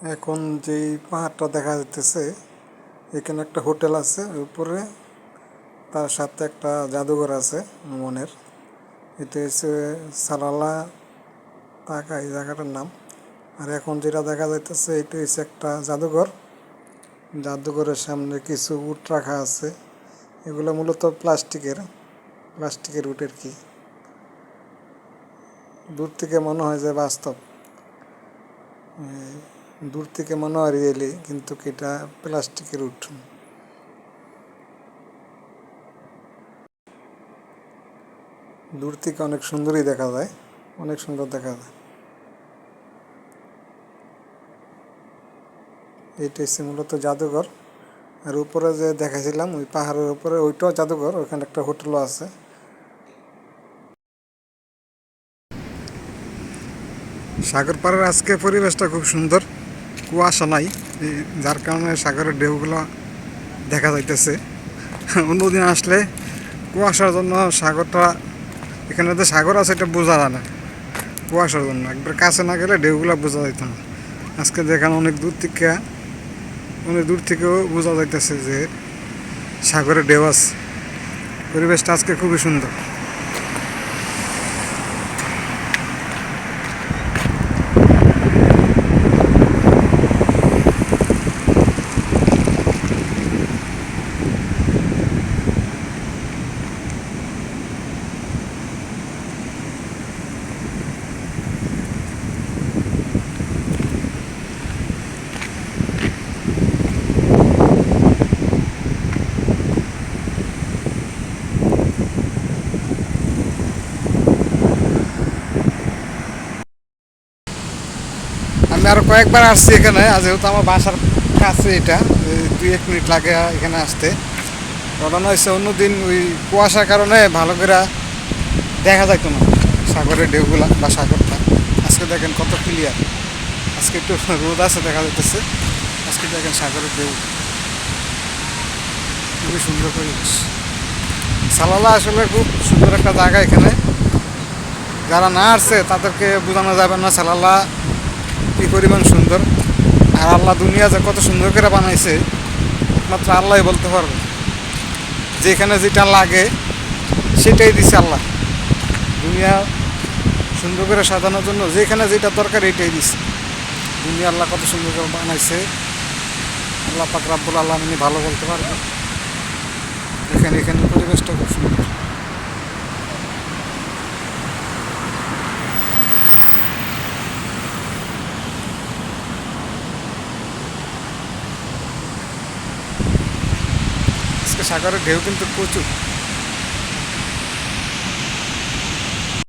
এখন যেই পাহাড়টা দেখা যাইতেছে, এখানে একটা হোটেল আছে উপরে তার সাথে একটা জাদুঘর আছে মনের। এটা হচ্ছে সালালা তাকা এই জায়গাটার নাম। আর এখন যেটা দেখা যাইতেছে, এটা হচ্ছে একটা জাদুঘর। জাদুঘরের সামনে কিছু উট রাখা আছে। এগুলো মূলত প্লাস্টিকের প্লাস্টিকের উটের কি। দূর থেকে মনে হয় যে বাস্তব। দূর থেকে মনে হয় রিয়েলি, কিন্তু এটা প্লাস্টিকের উঠ দূর থেকে অনেক সুন্দরই দেখা যায়, অনেক সুন্দর দেখা যায়। এইটা হচ্ছে মূলত জাদুঘর। আর উপরে যে দেখাছিলাম ওই পাহাড়ের উপরে, ওইটাও জাদুঘর, ওখানে একটা হোটেলও আছে। সাগর পাড়ের আজকে পরিবেশটা খুব সুন্দর। কুয়াশা নাই যার কারণে সাগরের ঢেউগুলো দেখা যাইতেছে। অন্যদিন আসলে কুয়াশার জন্য সাগরটা, এখানে যে সাগর আছে এটা বোঝা যায় না, কুয়াশার জন্য। একবার কাছে না গেলে ঢেউগুলো বোঝা যাইত না। আজকে যেখানে অনেক দূর থেকে, অনেক দূর থেকেও বোঝা যাইতেছে যে সাগরে ঢেউ আছে। পরিবেশটা আজকে খুবই সুন্দর। আমি আরও কয়েকবার আসছি এখানে যেহেতু আমার বাসার কাছে এটা দুই এক মিনিট লাগে এখানে আসতে। ঘটনা হয়েছে অন্যদিন ওই কুয়াশার কারণে ভালো করে দেখা যাইতো না, সাগরের ঢেউগুলা বা সাগরটা। আজকে দেখেন কত ক্লিয়ার আজকে একটু রোদ আছে দেখা যাইতেছে। আজকে দেখেন সাগরের ঢেউ। খুবই সুন্দর পরিবেশ। সালালা আসলে খুব সুন্দর একটা জায়গা এখানে। যারা না আসছে তাদেরকে বোঝানো যাবে না, সালালা কি পরিমাণ সুন্দর। আর আল্লাহ দুনিয়া যে কত সুন্দর করে বানাইছে, একমাত্র আল্লাহ বলতে পারবে। যেখানে যেটা লাগে, সেটাই দিছে আল্লাহ। দুনিয়া সুন্দর করে সাজানোর জন্য যেখানে যেটা দরকার এটাই দিছে। দুনিয়া আল্লাহ কত সুন্দর করে বানাইছে। আল্লাহ পাক রাব্বুল আল্লাহ ভালো বলতে পারবে। এখানে এখানে পরিবেশটা খুব সুন্দর। আজকে সাগরের ঢেউ কিন্তু প্রচুর।